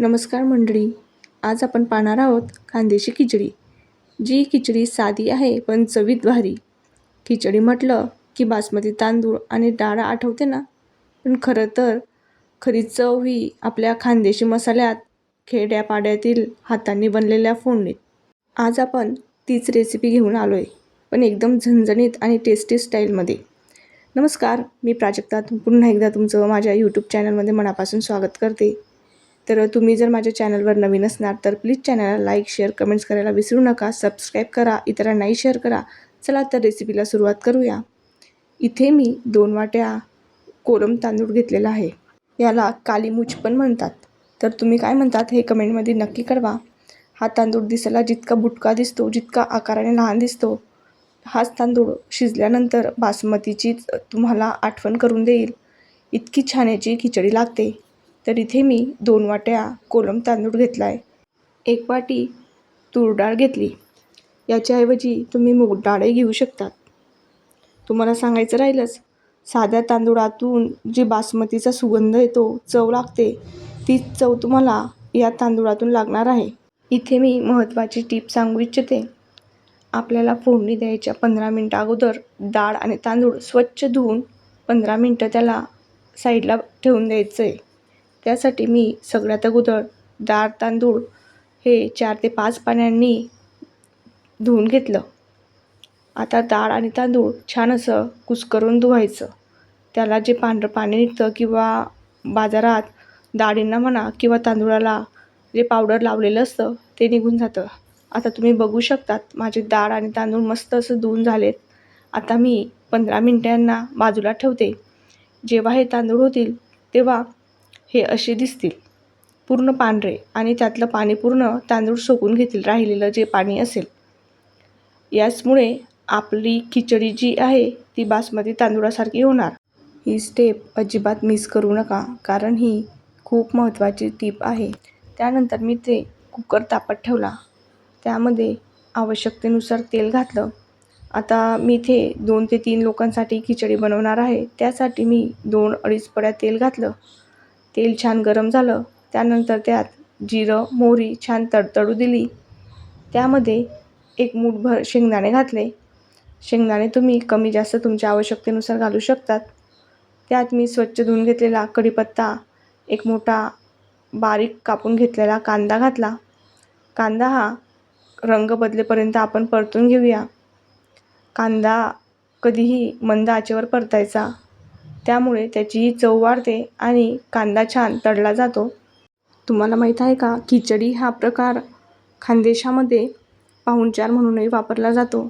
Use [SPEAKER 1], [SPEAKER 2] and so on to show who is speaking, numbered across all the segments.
[SPEAKER 1] नमस्कार मंडळी. आज आपण पाहणार आहोत कांद्याची खिचडी. जी खिचडी साधी आहे पण चवीत भारी. खिचडी म्हटलं की बासमती तांदूळ आणि डाळ आठवते ना? पण खरं तर खरी चव ही आपल्या खानदेशी मसाल्यात खेड्यापाड्यातील हातांनी बनलेल्या फोडणीत. आज आपण तीच रेसिपी घेऊन आलो आहे पण एकदम झणझणीत आणि टेस्टी स्टाईलमध्ये नमस्कार मी प्राजक्ता. पुन्हा एकदा तुमचं माझ्या यूट्यूब चॅनलमध्ये मनापासून स्वागत करते. तर तुम्ही जर माझ्या चॅनलवर नवीन असणार तर प्लीज चॅनलला लाईक शेअर कमेंट्स करायला विसरू नका सबस्क्राईब करा इतरांनाही शेअर करा. चला तर रेसिपीला सुरुवात करूया. इथे मी दोन वाट्या कोलम तांदूळ घेतलेला आहे. याला कालीमुच पण म्हणतात. तर तुम्ही काय म्हणतात हे कमेंटमध्ये नक्की कळवा. हा तांदूळ दिसायला जितका बुटका दिसतो जितका आकाराने लहान दिसतो हाच तांदूळ शिजल्यानंतर बासमतीची तुम्हाला आठवण करून देईल. इतकी छान याची खिचडी लागते. तर इथे मी दोन वाट्या कोलम तांदूळ घेतला आहे एक वाटी तूर डाळ घेतली. याच्याऐवजी तुम्ही मूग डाळही घेऊ शकतात. तुम्हाला सांगायचं राहिलंच साध्या तांदूळातून जी बासमतीचा सुगंध येतो चव लागते तीच चव तुम्हाला या तांदूळातून लागणार आहे. इथे मी महत्त्वाची टीप सांगू इच्छिते. आपल्याला फोडणी द्यायच्या पंधरा मिनटं अगोदर डाळ आणि तांदूळ स्वच्छ धुवून पंधरा मिनटं त्याला साईडला ठेवून द्यायचं आहे त्यासाठी मी सगळ्यात अगोदर डाळ तांदूळ हे चार ते पाच पाण्यांनी धुवून घेतलं. आता डाळ आणि तांदूळ छान असं कुस्करून धुवायचं. त्याला जे पांढरं पाणी निघतं किंवा बाजारात डाळींना म्हणा किंवा तांदूळाला जे पावडर लावलेलं असतं ते निघून जातं. आता तुम्ही बघू शकतात माझे डाळ आणि तांदूळ मस्त असं धुवून झालेत. आता मी पंधरा मिनटांना बाजूला ठेवते. जेव्हा हे तांदूळ होतील तेव्हा हे असे दिसतील. पूर्ण पांढरे आणि त्यातलं पाणी पूर्ण तांदूळ सोकून घेतील राहिलेलं जे पाणी असेल. याचमुळे आपली खिचडी जी आहे ती बासमती तांदूळासारखी होणार. ही स्टेप अजिबात मिस करू नका कारण ही खूप महत्त्वाची टीप आहे. त्यानंतर मी ते कुकर तापत ठेवला. त्यामध्ये आवश्यकतेनुसार तेल घातलं. आता मी इथे दोन ते तीन लोकांसाठी खिचडी बनवणार आहे. त्यासाठी मी दोन अडीच पड्या तेल घातलं. तेल छान गरम झालं. त्यानंतर त्यात जिरं मोहरी छान तडतडू दिली. त्यामध्ये एक मूठभर शेंगदाणे घातले. शेंगदाणे तुम्ही कमी जास्त तुमच्या आवश्यकतेनुसार घालू शकतात. त्यात मी स्वच्छ धुवून घेतलेला कढीपत्ता एक मोठा बारीक कापून घेतलेला कांदा घातला. कांदा हा रंग बदलेपर्यंत आपण परतून घेऊया. कांदा कधीही मंद आचेवर परतायचा. त्यामुळे त्याचीही चव वाढते आणि कांदा छान तळला जातो. तुम्हाला माहीत आहे का? खिचडी हा प्रकार खानदेशामध्ये पाहुणचार म्हणूनही वापरला जातो.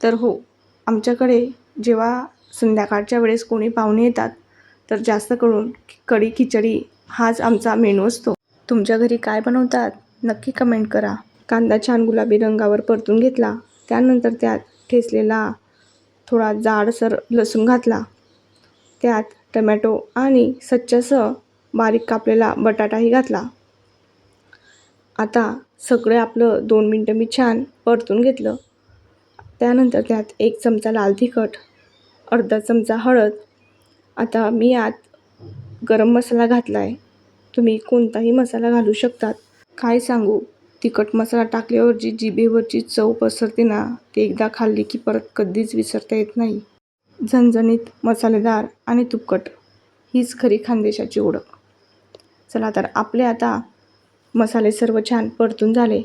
[SPEAKER 1] तर हो आमच्याकडे जेव्हा संध्याकाळच्या वेळेस कोणी पाहुणे येतात तर जास्त करून कढी खिचडी हाच आमचा मेनू असतो. तुमच्या घरी काय बनवतात? नक्की कमेंट करा. कांदा छान गुलाबी रंगावर परतून घेतला. त्यानंतर त्यात ठेचलेला थोडा जाडसर लसूण घातला. त्यात टमॅटो आणि सच्चासं बारीक कापलेला बटाटाही घातला. आता सगळं आपलं दोन मिनटं मी छान परतून घेतलं. त्यानंतर त्यात एक चमचा लाल तिखट अर्धा चमचा हळद. आता मी यात गरम मसाला घातला आहे तुम्ही कोणताही मसाला घालू शकतात. काय सांगू? तिखट मसाला टाकल्यावर जी जिभेवरची चव पसरते ना ते एकदा खाल्ली की परत कधीच विसरता येत नाही. झणझणीत मसालेदार आणि तुपकट. हीच खरी खानदेशाची ओळख. चला तर आपले आता मसाले सर्व छान परतून झाले.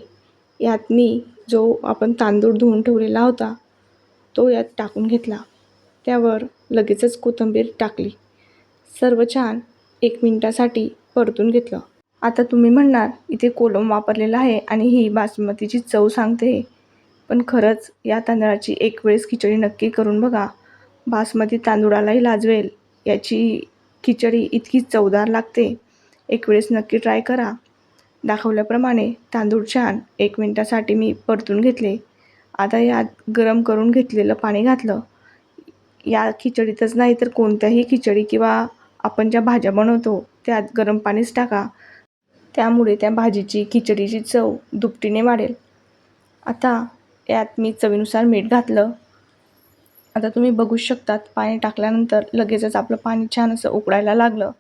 [SPEAKER 1] यात मी जो आपण तांदूळ धुवून ठेवलेला होता तो यात टाकून घेतला. त्यावर लगेचच कोथिंबीर टाकली. सर्व छान एक मिनटासाठी परतून घेतलं. आता तुम्ही म्हणणार इथे कोलम वापरलेला आहे आणि ही बासमतीची चव सांगते. पण खरंच या तांदळाची एक वेळेस खिचडी नक्की करून बघा. बासमती तांदूळालाही लाजवेल. याची खिचडी इतकी चवदार लागते. एक वेळेस नक्की ट्राय करा. दाखवल्याप्रमाणे तांदूळ छान एक मिनटासाठी मी परतून घेतले. आता यात गरम करून घेतलेलं पाणी घातलं. या खिचडीतच नाही तर कोणत्याही खिचडी किंवा आपण ज्या भाज्या बनवतो त्यात गरम पाणीच टाका. त्यामुळे त्या भाजीची खिचडीची चव दुपटीने वाढेल. आता यात मी चवीनुसार मीठ घातलं. आता तुम्ही बघू शकतात पाणी टाकल्यानंतर लगेचच आपलं पाणी छान असं उकडायला लागलं.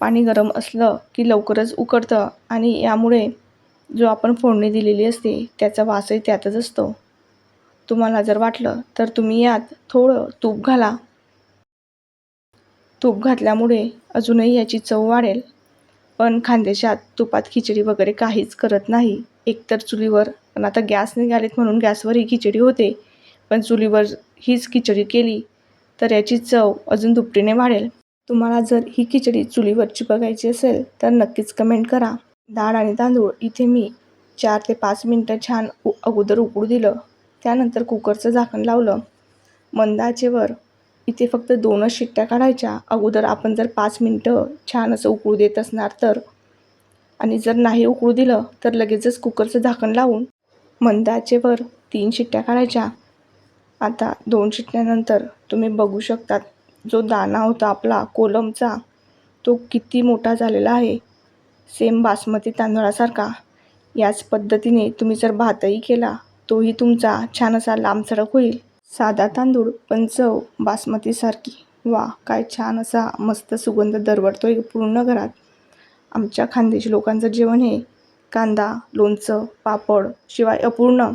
[SPEAKER 1] पाणी गरम असलं की लवकरच उकडतं आणि यामुळे जो आपण फोडणी दिलेली असते त्याचा वासही त्यातच असतो. तुम्हाला जर वाटलं तर तुम्ही यात थोडं तूप घाला. तूप घातल्यामुळे अजूनही याची चव वाढेल. पण खानदेशात तुपात खिचडी वगैरे काहीच करत नाही. एकतर चुलीवर पण आता गॅस निघालेत म्हणून गॅसवर ही खिचडी होते. पण चुलीवर हीच खिचडी केली तर याची चव अजून दुपटीने वाढेल. तुम्हाला जर ही खिचडी चुलीवरची बघायची असेल तर नक्कीच कमेंट करा. डाळ आणि तांदूळ इथे मी चार ते पाच मिनटं छान उ अगोदर उकडू दिलं. त्यानंतर कुकरचं झाकण लावलं. मंदाचेवर इथे फक्त दोनच शिट्ट्या काढायच्या. अगोदर आपण जर पाच मिनटं छान असं उकळू देत असणार तर. आणि जर नाही उकळू दिलं तर लगेचच कुकरचं झाकण लावून मंद आचेवर तीन शिट्ट्या काढायच्या. आता दोन शिट्ट्यानंतर तुम्ही बघू शकतात जो दाणा होता आपला कोलमचा तो किती मोठा झालेला आहे. सेम बासमती तांदळासारखा. याच पद्धतीने तुम्ही जर भातही केला तोही तुमचा छान असा लांबसडक होईल. साधा तांदूळ पण चव बासमतीसारखी. वा काय छान असा मस्त सुगंध दरवळतोय पूर्ण घरात. आमच्या खानदेशी लोकांचं जेवण हे कांदा लोणचं पापड शिवाय अपूर्ण.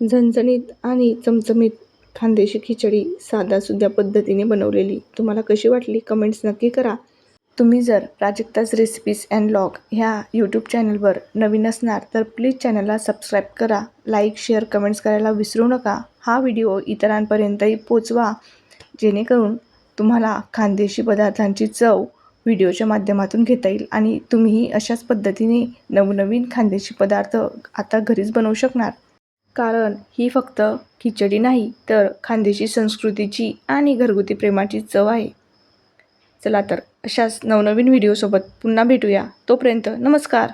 [SPEAKER 1] झणझणीत आणि चमचमीत खानदेशी खिचडी साध्यासुध्या पद्धतीने बनवलेली. तुम्हाला कशी वाटली? कमेंट्स नक्की करा. तुम्ही जर प्राजक्ताज रेसिपीज अँड लॉग ह्या यूट्यूब चॅनलवर नवीन असणार तर प्लीज चॅनलला सबस्क्राईब करा. लाईक शेअर कमेंट्स करायला विसरू नका. हा व्हिडिओ इतरांपर्यंतही पोचवा. जेणेकरून तुम्हाला खानदेशी पदार्थांची चव व्हिडिओच्या माध्यमातून घेता येईल आणि तुम्हीही अशाच पद्धतीने नवनवीन खानदेशी पदार्थ आता घरीच बनवू शकणार. कारण ही फक्त खिचडी नाही तर खानदेशी संस्कृतीची आणि घरगुती प्रेमाची चव आहे. चला तर अशाच नवनवीन व्हिडिओसोबत पुन्हा भेटूया. तोपर्यंत नमस्कार!